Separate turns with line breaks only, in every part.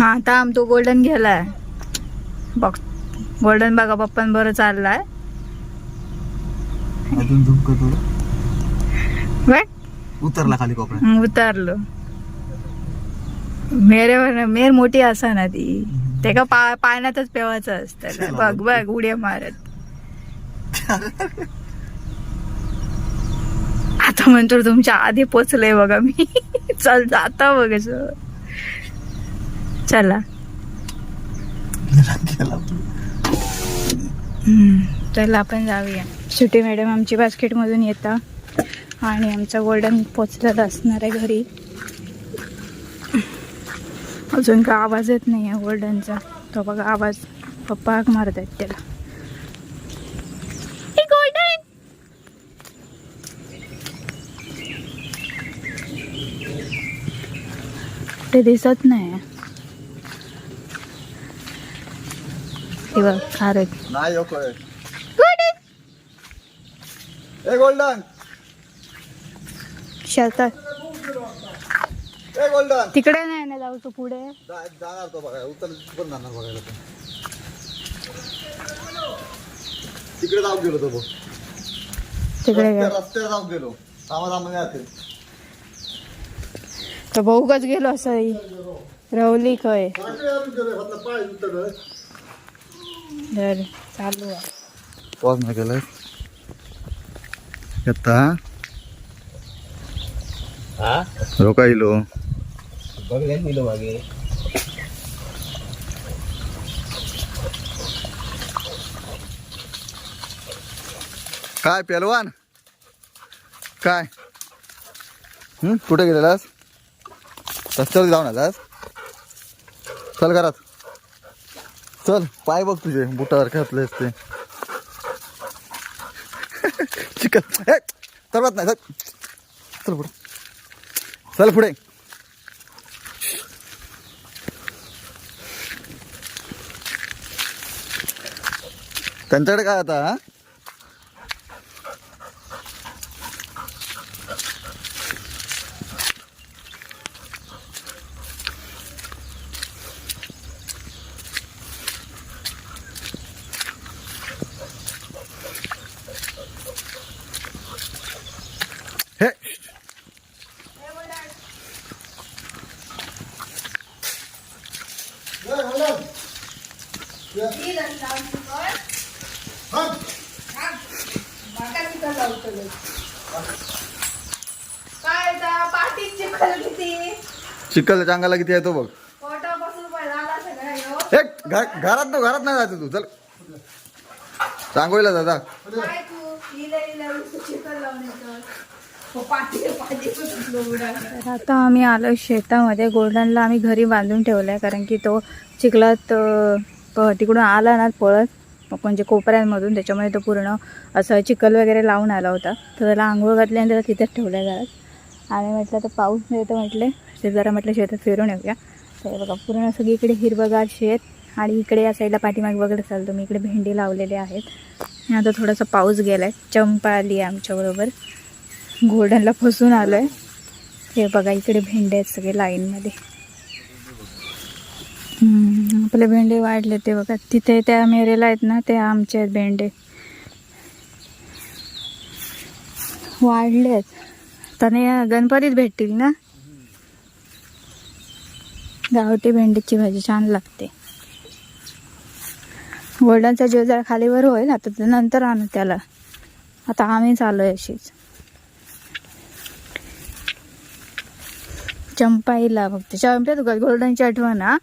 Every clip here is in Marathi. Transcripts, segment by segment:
हा आम तो गोल्डन गेलाय. बघ गोल्डन बघा पप्पान बरं चाललाय.
अजून उतरला खाली
उतारलो. मेरेवर मेर मोठी असा ना ती. ते का पा पाण्यातच पेवायचं असतं. बघ बघ. उड्या मारत. आता म्हणतो तुमच्या आधी पोचलंय बघा मी. चल जाता बघ. चला. चला आपण जाऊया. सुटी मॅडम आमची बास्केटमधून येता. आणि आमचा गोल्डन पोचलेला असणार आहे घरी. अजून का आवाज येत नाही आहे गोल्डनचा तो बघा आवाज पप्पा हाक मारत आहेत त्याला ते दिसत नाही हे बघ खारट
नाही हो ए गोल्डन. ए गोल्डन.
तिकडे नाही ना जाऊ तू पुढे.
जाणार तो बघायला उतर पण जाणार बघायला तो. तिकडे जाऊ गेलो तो बघ.
तिकडे
रस्त्यावर जाऊ गेलो. थांबा थांबा जाते
तर भाऊगच गेलो असं रवली खय. चालू आहे
पॉज नाही केलं येता रोका इलो काय पेलवान काय हं? कुठे गेलेलास रस्त्यावर जाऊन आलास चल घरात चल पाय बघ तुझे बुटावर घातले असते. चिकन. ए, नाही चल. चल पुढे. चल पुढे. त्यांच्याकडे काय आता हा हे
काय पाठीत चिखल किती
चिकल चांगला किती आहे तो बघ. हे घ- घरात न घरात नाही जायचं तू चल. सांगोयला दादा
चिखल येतो तर आता आम्ही आलो शेतामध्ये गोल्डनला आम्ही घरी बांधून ठेवलाय कारण की तो चिखलात तिकडून आला ना पळत म्हणजे कोपऱ्यांमधून त्याच्यामुळे तो पूर्ण असं चिखल वगैरे लावून आला होता. तर त्याला आंघोळ घातल्यानंतर त्याला तिथेच ठेवल्या घरात. आणि म्हटलं तर पाऊस येतं म्हटले ते जरा म्हटलं शेतात फिरून येऊया. तर हे बघा पूर्ण सगळीकडे हिरवगार शेत आणि इकडे या साईडला पाठीमागे बघत असाल तुम्ही इकडे भेंडी लावलेले आहेत. आणि आता थोडासा पाऊस गेला आहे चंपा आली आहे आमच्याबरोबर गोल्डनला फसून आलो आहे हे बघा इकडे भेंडे आहेत सगळे लाईनमध्ये. आपले भेंडे वाढले ते बघा. तिथे त्या मेरेला आहेत ना ते आमचे आहेत भेंडे. वाढले आहेत तर या गणपतीत भेटतील ना? गावठी भेंडीची भाजी छान लागते. गोल्डनचा जीव जरा खालीवर होईल आता नंतर आणू त्याला. आता आम्ही चालू आहे अशीच. चंपाईला फक्त. चंपा तुका गोल्डनची आठवण हा?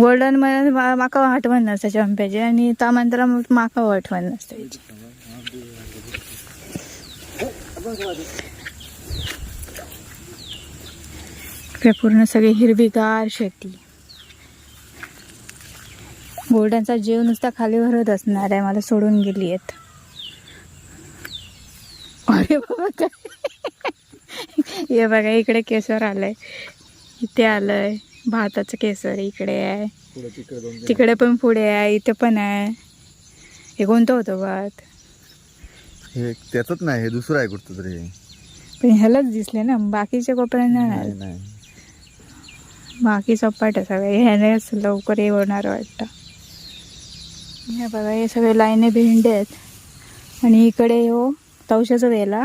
गोल्डन मा- माका आठवण नसते चंप्याची आणि तामंतरा माका आठवण नसते. इकडे पूर्ण सगळी हिरवीगार शेती. गोल्डनचा जीव नुसता खाली भरत असणार आहे मला सोडून गेली आहेत. अरे बाबा काय? हे बघा इकडे केसर आलंय. इथे आलंय. भाताचं केसर इकडे आहे.
तिकडे
पण पुढे आहे इथे पण आहे. हे कोणतं होतं भात?
हे त्याच नाही हे दुसरं आहे कुठचं तरी.
पण ह्यालाच दिसले ना बाकीच्या कोपऱ्यांना नाही
नाही. नाही
बाकी सपाट आहे सगळे ह्यानेच लवकर हे होणार वाटतं. हे बघा हे सगळे लाईने भेंडे आहेत. आणि इकडे हो तवशाचा वेला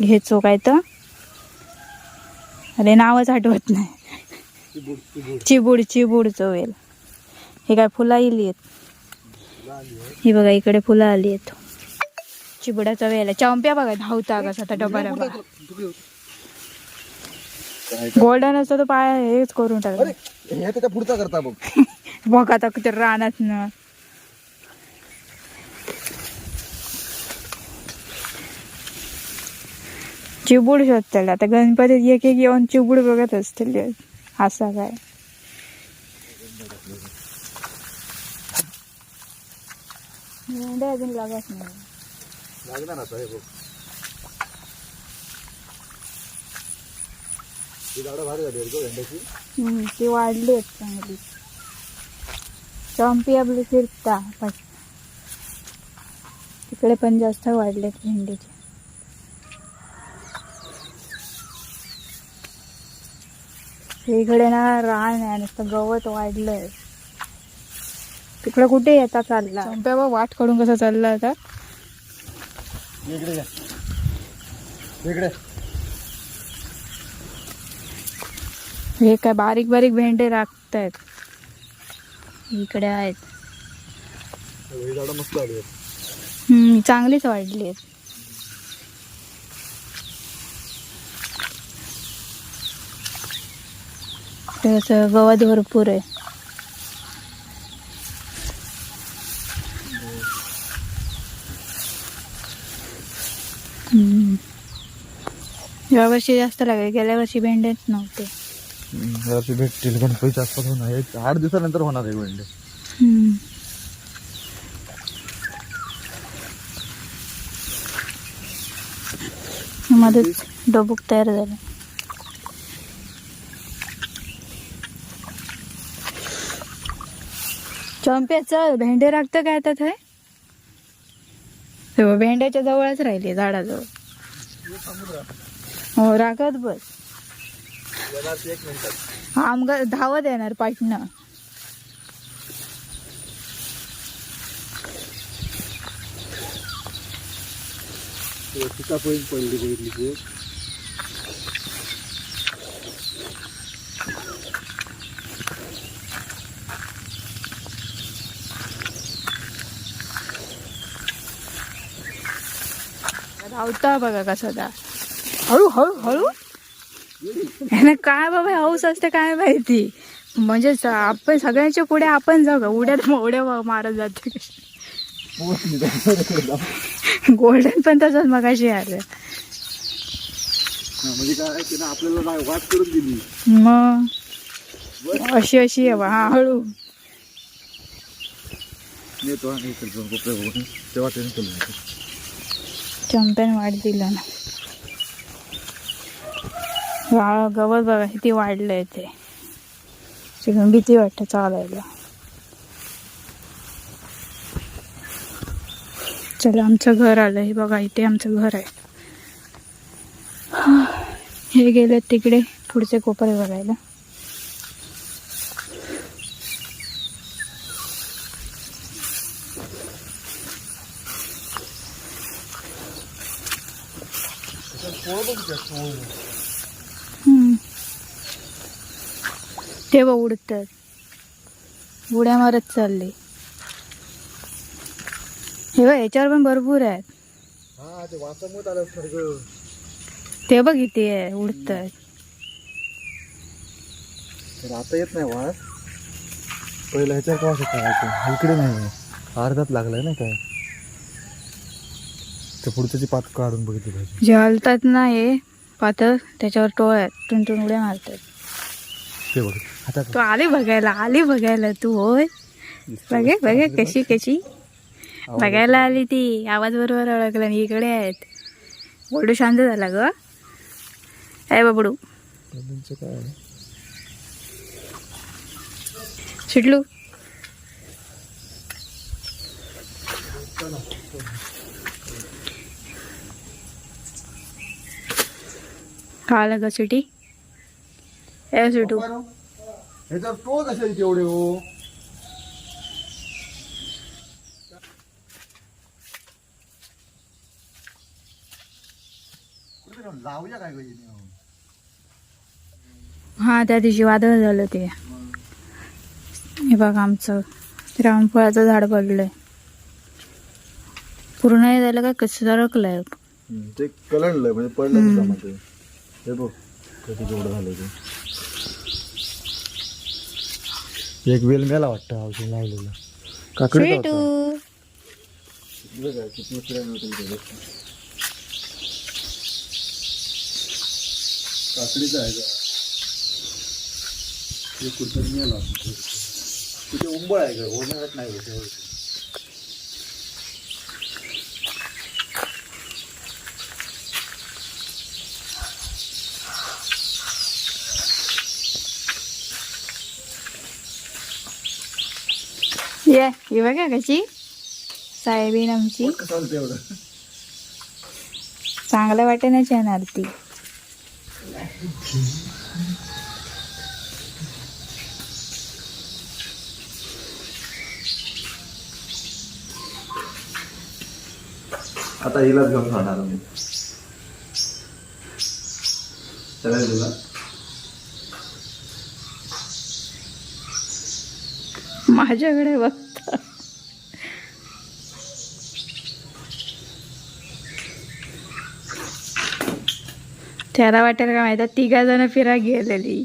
घेचो काय तर. अरे नावच आठवत नाही. चिबूड चिबूडचं वेल. हे काय फुलं आली आहेत. ही बघा इकडे फुलं आली आहेत. चिबुडाचा वेल आहे. चंप्या बघा धावता कसा आता डबा डबा. गोल्डन असतं तर पाय हेच करून
त्याच्या पुढचा करता बघ.
बघ आता कुठे रानात ना. चिबूड शोधतील. आता गणपतीत एक एक येऊन चिबूड बघत असतील. असा काय? मेंढ्या अजून लागत नाही.
लागणार हे बघ. ही झाडं भारी झाली आहेत गं भेंड्याची.
हम्म, ती वाढली आहेत चांगली. चॉम्पी आपली फिरता पण तिकडे पण जास्त वाढलेत भेंडीचे. इकडे ना रान आहे नुसतं गवत वाढलंय. तिकडे कुठे येता चालला? चंप्या बघ वाट काढून कसा चालला आता?
इकडे
हे काय बारीक बारीक भेंडे राखत आहेत इकडे आहेत.
ही झाडं मस्त आली आहेत.
हम्म, चांगलीच वाढली आहेत. ते असं गवत भरपूर आहे हम्म. या वर्षी जास्त लागेल गेल्या वर्षी भेंडेच नव्हते.
याची भेटतील गणपतीच्या आसपास होणार एक आठ दिवसानंतर होणार आहे भेंडे.
मध्येच डोबूक तयार झालं. चंप्याचं भेंडे राखतं काय आता ते हो, भेंड्याच्या जवळच राहिले झाडाजवळ. हो राखत बस. आमगा धावत येणार पाटणं
सीताफळ पडली बघितली की
धावता बघा कसा दा हळू हळू हळू? काय बाबा हाऊस असते काय माहिती? म्हणजे आपण सगळ्यांच्या पुढे आपण जाऊ का? उड्यात उड्या मा- मारत जाते. गोल्डन पण तसंच मगाशी आलं.
म्हणजे काय तिने आपल्याला नाही वाट करून दिली.
मग? अशी अशी आहे बा हा हळू.
येतो आणि इकडे जाऊन कोपऱ्या बघून तेव्हा त्याने केलं
चंप्यान वाढ दिला ना गवत बघा किती आहे ते. चिकन भीती वाटतं चालायला. चला आमचं घर आलं हे बघा इथे आमचं घर आहे. हे गेले तिकडे पुढचे कोपरे बघायला. ते बघ उडतात उड्या मारत चालले. हे बघ याच्यावर पण भरपूर आहेत.
हा ते
बघ किती आहे उडतात
आता येत नाही वास. पहिला ह्याच्यावर वास करायचं? इकडे नाही अर्धात लागलाय ना काय? ते पुढच्याची पात काढून बघितली पाहिजे.
जे हलतात ना हे पातळ त्याच्यावर टोळ्यात टुनटुन उड्या मारतात.
ते
आली बघायला आली बघायला तू होय. बघे बघे कशी कशी. बघायला आली ती. आवाज बरोबर ओळखला आणि इकडे आहेत. बोलू शांत झाला ग. बाबडू.
काय आहे?
शिटलू. का आलं ग सुटी
तेवढे हो. लावूया काय?
हा त्या दिवशी वादळ झालं ते. हे बघ आमचं. रामफळाचं झाड पडलंय पूर्ण हे झालं काय? कसं सरकलंय.
ते कलंडलंय म्हणजे पडलं हे बघ कधी केवढं झालं ते. एक वेल मेला वाटतं औषध लावलेलं. काकडी
स्वीटू
बघ. काकडीचं आहे का? हे कुठं मेला? तिथे उंबळ आहे का? उन्हाळ्यात नाही. होत
ये ही बघा कशी. साहेबीन आमची.
चालतं एवढं.
वाटेनच येणार ती
आता हिलाच घेऊन खाणार मी. चालेल तुला
माझ्याकडे बघता त्याला वाटेल का माहिती तिघा जण फिरा गेलेली